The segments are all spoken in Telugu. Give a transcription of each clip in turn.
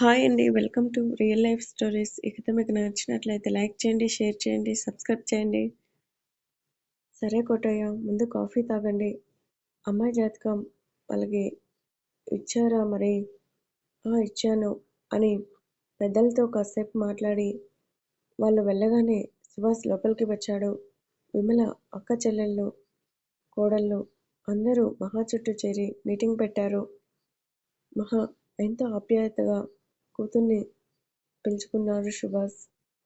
హాయ్ అండి. Welcome to real life stories. ఇకతో మీకు నచ్చినట్లయితే లైక్ చేయండి, షేర్ చేయండి, సబ్స్క్రైబ్ చేయండి. సరే కోటయ్య ముందు కాఫీ తాగండి. అమ్మాయి జాతకం వాళ్ళకి ఇచ్చారా మరి? ఇచ్చాను అని పెద్దలతో కాసేపు మాట్లాడి వాళ్ళు వెళ్ళగానే సుభాష్ లోపలికి వచ్చాడు. విమల అక్క చెల్లెళ్ళు, కోడళ్ళు అందరూ మహా చుట్టూ చేరి మీటింగ్ పెట్టారు. మహా ఎంతో ఆప్యాయతగా కూతుర్ని పిలుచుకున్నాడు సుభాష్.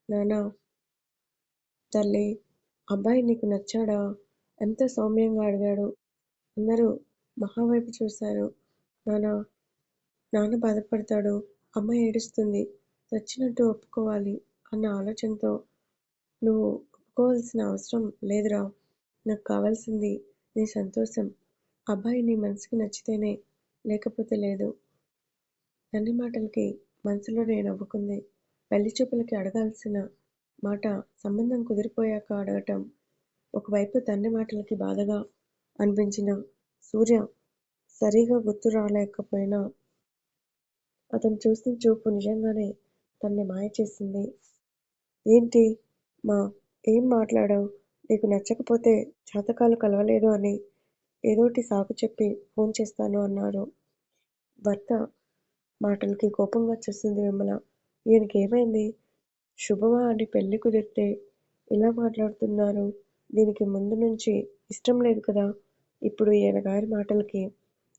నాన్నా! తల్లీ! అబ్బాయి నీకు నచ్చాడా? ఎంతో సౌమ్యంగా అడిగాడు. అందరూ మహా వైపు చూశారు. నాన్నా! నాన్న బాధపడతాడు. అమ్మ ఏడుస్తుంది. చచ్చినట్టు ఒప్పుకోవాలి అన్న ఆలోచనతో నువ్వు ఒప్పుకోవాల్సిన అవసరం లేదురా! నాకు కావాల్సింది నీ సంతోషం. అబ్బాయి నీ మనసుకి నచ్చితేనే లేకపోతే లేదు. తండ్రి మాటలకి మనసులోనే నవ్వుకుంది. పెళ్ళిచూపులకి అడగాల్సిన మాట సంబంధం కుదిరిపోయాక అడగటం ఒకవైపు తండ్రి మాటలకి బాధగా అనిపించినా సూర్య సరిగా గుర్తు రాలేకపోయినా అతను చూసిన చూపు నిజంగానే తన్ని మాయ చేసింది. ఏంటి మా ఏం మాట్లాడావ్? నీకు నచ్చకపోతే జాతకాలు కలవలేదు అని ఏదోటి సాకు చెప్పి ఫోన్ చేస్తాను అన్నారు. భర్త మాటలకి కోపంగా వచ్చేసింది విమల. ఈయనకి ఏమైంది? శుభమా అని పెళ్ళి కుదిరితే ఇలా మాట్లాడుతున్నారు. దీనికి ముందు నుంచి ఇష్టం లేదు కదా! ఇప్పుడు ఈయన గారి మాటలకి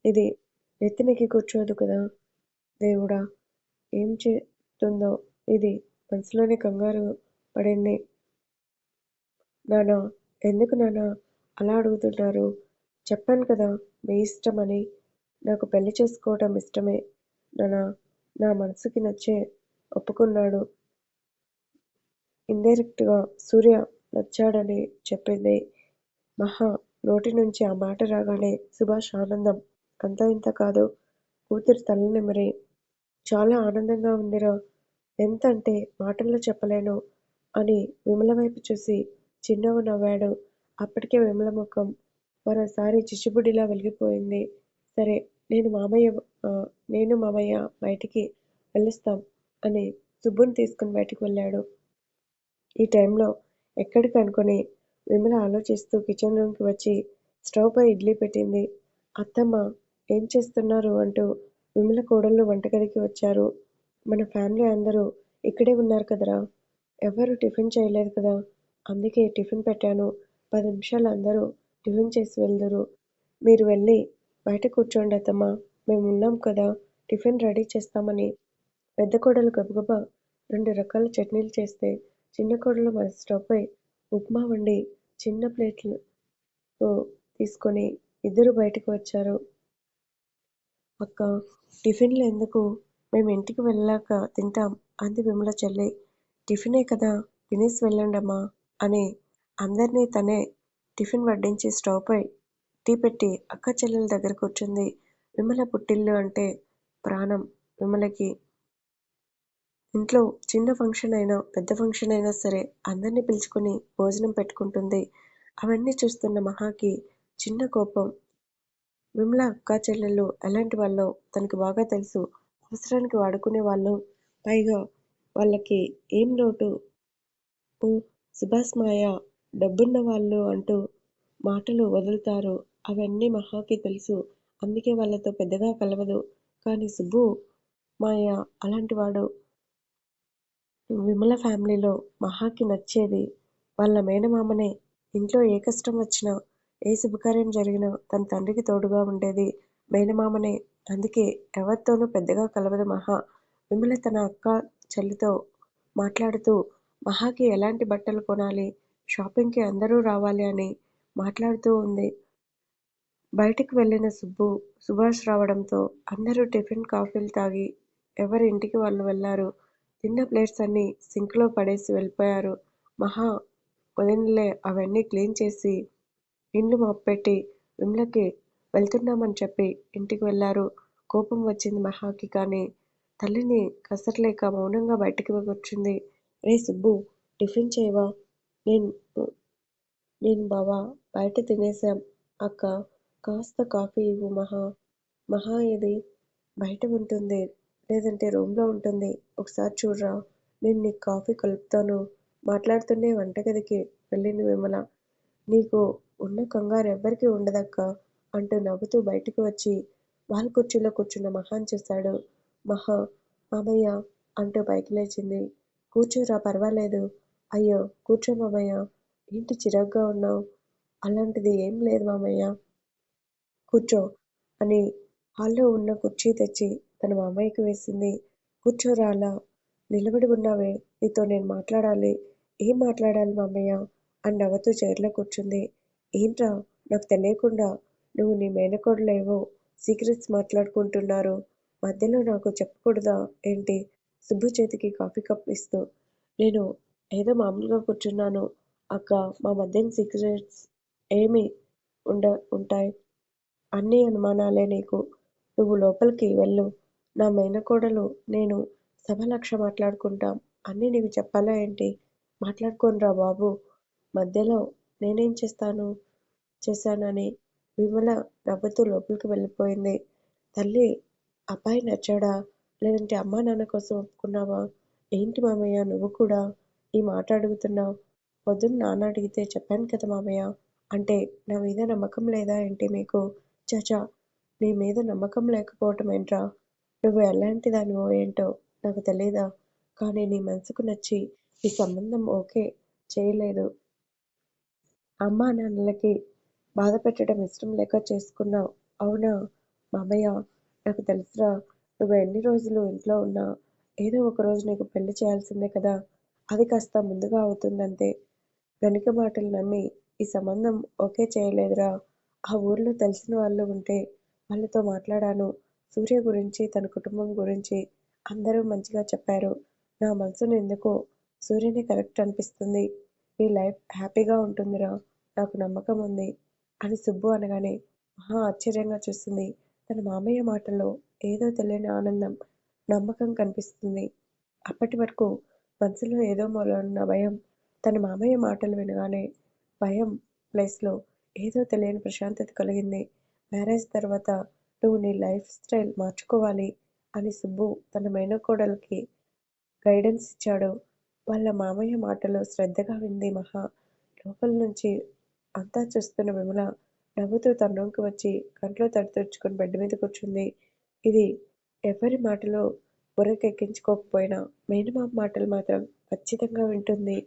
ఇది నెత్తినెక్కి కూర్చోదు కదా! దేవుడా! ఏం చేస్తుందో ఇది మనసులోనే కంగారు పడింది. నానా ఎందుకు నానా అలా అడుగుతున్నారు? చెప్పాను కదా మీ ఇష్టం అని. నాకు పెళ్ళి చేసుకోవటం ఇష్టమే నా మనసుకి నచ్చే ఒప్పుకున్నాడు. ఇండైరెక్ట్గా సూర్య నచ్చాడని చెప్పింది. మహా నోటి నుంచి ఆ మాట రాగానే సుభాష్ ఆనందం అంతా ఇంతా కాదు. కూతురు తల నిమిరి చాలా ఆనందంగా ఉందిరా! ఎంత అంటే మాటల్లో చెప్పలేను అని విమల వైపు చూసి చిరునవ్వు నవ్వాడు. అప్పటికే విమల ముఖం మరోసారి చిచ్చుబుడ్డిలా వెలిగిపోయింది. సరే నేను మామయ్య నేను మామయ్య బయటికి వెళ్ళొస్తాం అని సుబ్బుని తీసుకుని బయటికి వెళ్ళాడు. ఈ టైంలో ఎక్కడికి అనుకుని విమల ఆలోచిస్తూ కిచెన్ రూమ్కి వచ్చి స్టవ్ పై ఇడ్లీ పెట్టింది. అత్తమ్మ ఏం చేస్తున్నారు అంటూ విమల కోడళ్ళు వంటగదికి వచ్చారు. మన ఫ్యామిలీ అందరూ ఇక్కడే ఉన్నారు కదరా! ఎవరు టిఫిన్ చేయలేదు కదా! అందుకే టిఫిన్ పెట్టాను. పది నిమిషాలు అందరూ టిఫిన్ చేసి వెళ్దురు. మీరు వెళ్ళి బయట కూర్చోండి అత్తమ్మా! మేము ఉన్నాం కదా టిఫిన్ రెడీ చేస్తామని పెద్ద కోడలు గబగబా రెండు రకాల చట్నీలు చేస్తే చిన్న కోడలు మన స్టవ్పై ఉప్మా వండి చిన్న ప్లేట్లు తీసుకొని ఇద్దరు బయటికి వచ్చారు. అక్క టిఫిన్లు ఎందుకు? మేము ఇంటికి వెళ్ళాక తింటాం అంది విమల చెల్లి. టిఫినే కదా తినేసి వెళ్ళండమ్మా అని అందరినీ తనే టిఫిన్ వడ్డించి స్టవ్పై టీ పెట్టి అక్క చెల్లెల దగ్గర కూర్చుంది. విమల పుట్టిల్లు అంటే ప్రాణం విమలకి. ఇంట్లో చిన్న ఫంక్షన్ అయినా పెద్ద ఫంక్షన్ అయినా సరే అందర్నీ పిలుచుకుని భోజనం పెట్టుకుంటుంది. అవన్నీ చూస్తున్న మహాకి చిన్న కోపం. విమల అక్కా చెల్లెళ్ళు ఎలాంటివాళ్ళో తనకి బాగా తెలుసు. అవసరానికి వాడుకునే వాళ్ళు. పైగా వాళ్ళకి ఏం లోటు? ఓ సుభాష్ మాయ డబ్బున్నవాళ్ళు అంటూ మాటలు వదులుతారు. అవన్నీ మహాకి తెలుసు. అందుకే వాళ్ళతో పెద్దగా కలవదు. కానీ సుబ్బు మాయ అలాంటివాడు. విమల ఫ్యామిలీలో మహాకి నచ్చేది వాళ్ళ మేనమామనే. ఇంట్లో ఏ కష్టం వచ్చినా, ఏ శుభకార్యం జరిగినా తన తండ్రికి తోడుగా ఉండేది మేనమామనే. అందుకే ఎవరితోనూ పెద్దగా కలవదు మహా. విమల తన అక్క చెల్లితో మాట్లాడుతూ మహాకి ఎలాంటి బట్టలు కొనాలి, షాపింగ్కి అందరూ రావాలి అని మాట్లాడుతూ ఉంది. బయటికి వెళ్ళిన సుబ్బు, సుభాష్ రావడంతో అందరూ టిఫిన్, కాఫీలు తాగి ఎవరి ఇంటికి వాళ్ళు వెళ్ళారు. తిన్న ప్లేట్స్ అన్నీ సింక్లో పడేసి వెళ్ళిపోయారు. మహా, వదినలే అవన్నీ క్లీన్ చేసి ఇండ్లు మోపెట్టి విమలకి వెళ్తున్నామని చెప్పి ఇంటికి వెళ్ళారు. కోపం వచ్చింది మహాకి కానీ తల్లిని కసరలేక మౌనంగా బయటికి వచ్చింది రేయ్ సుబ్బూ! టిఫిన్ చేయవా? నేను బావా బయట తినేశాం. అక్కా! కాస్త కాఫీ ఇవ్వు మహా! మహా ఇది బయట ఉంటుంది లేదంటే రూంలో ఉంటుంది. ఒకసారి చూడరా నేను నీకు కాఫీ కలుపుతాను మాట్లాడుతూనే వంటగదికి వెళ్ళింది విమల. నీకు ఉన్న కంగారు ఎవ్వరికీ ఉండదక్కా! అంటూ నవ్వుతూ బయటకు వచ్చి వాళ్ళ కుర్చీలో కూర్చున్న మహాన్ చూశాడు. మహా! మామయ్య! అంటూ పైకి లేచింది. కూర్చోరా పర్వాలేదు. అయ్యో! కూర్చో మామయ్య! ఏంటి చిరాగ్గా ఉన్నావు అలాంటిది ఏం లేదు మామయ్య! కూర్చో! అని హాల్లో ఉన్న కుర్చీ తెచ్చి తన మామయ్యకి వేసింది. కూర్చోరా అలా నిలబడి ఉన్నావే నీతో నేను మాట్లాడాలి. ఏం మాట్లాడాలి మామయ్య? అని నవ్వుతూ చైర్లో కూర్చుంది. ఏంట్రా నాకు తెలియకుండా నువ్వు నీ మేనకోడలేవో సీక్రెట్స్ మాట్లాడుకుంటున్నారు. మధ్యలో నాకు చెప్పకూడదా ఏంటి? సుబ్బు చేతికి కాఫీ కప్ ఇస్తూ. నేను ఏదో మామూలుగా కూర్చున్నాను అక్క మా మధ్యన సీక్రెట్స్ ఏమి ఉండ ఉంటాయి అన్ని అనుమానాలే నీకు. నువ్వు లోపలికి వెళ్ళు. నా మేనకోడలు నేను సభాలక్ష మాట్లాడుకుంటాం. అన్నీ నీకు చెప్పాలా ఏంటి? మాట్లాడుకోండ్రా బాబూ! మధ్యలో నేనేం చేస్తాను చేశానని విమల నవ్వుతూ లోపలికి వెళ్ళిపోయింది. తల్లి అబ్బాయి నచ్చాడా? లేదంటే అమ్మా నాన్న కోసం ఒప్పుకున్నావా? ఏంటి మామయ్య నువ్వు కూడా ఈ మాట అడుగుతున్నావ్? పొద్దున్న నాన్న అడిగితే చెప్పాను కదా మామయ్య! అంటే నా మీద నమ్మకం లేదా ఏంటి మీకు? చచా నీ మీద నమ్మకం లేకపోవటం ఏంట్రా? నువ్వు ఎలాంటి దానివో ఏంటో నాకు తెలీదా? కానీ నీ మనసుకు నచ్చి ఈ సంబంధం ఓకే చేయలేదు. అమ్మా నాన్నలకి బాధ పెట్టడం ఇష్టం లేక చేసుకున్నావ్ అవునా మామయ్య! నాకు తెలుసురా! నువ్వు ఎన్ని రోజులు ఇంట్లో ఉన్నా ఏదో ఒకరోజు నీకు పెళ్ళి చేయాల్సిందే కదా! అది కాస్త ముందుగా అవుతుందంతే. వెనుక మాటలు నమ్మి ఈ సంబంధం ఓకే చేయలేదురా! ఆ ఊర్లో తెలిసిన వాళ్ళు ఉంటే వాళ్ళతో మాట్లాడాను. సూర్య గురించి తన కుటుంబం గురించి అందరూ మంచిగా చెప్పారు. నా మనసును ఎందుకో సూర్యని కరెక్ట్ అనిపిస్తుంది. నీ లైఫ్ హ్యాపీగా ఉంటుందిరా నాకు నమ్మకం ఉంది. అని సుబ్బు అనగానే మహా ఆశ్చర్యంగా చూస్తుంది తన మామయ్య మాటల్లో ఏదో తెలియని ఆనందం, నమ్మకం కనిపిస్తుంది. అప్పటి వరకు మనసులో ఏదో మూలనున్న భయం తన మామయ్య మాటలు వినగానే భయం ప్లేస్లో ఏదో తెలియని ప్రశాంతత కలిగింది. మ్యారేజ్ తర్వాత నువ్వు నీ లైఫ్ స్టైల్ మార్చుకోవాలి అని సుబ్బు తన మేనకోడలకి గైడెన్స్ ఇచ్చాడు. వాళ్ళ మామయ్య మాటలు శ్రద్ధగా వింది మహా. లోపల నుంచి అంతా చూస్తున్న విమల నవ్వుతూ తనలోకి వచ్చి కంట్లో తడితుడుచుకొని బెడ్ మీద కూర్చుంది. ఇది ఎవరి మాటలు బుర్రకెక్కించుకోకపోయినా మేనమామ మాటలు మాత్రం ఖచ్చితంగా వింటుంది.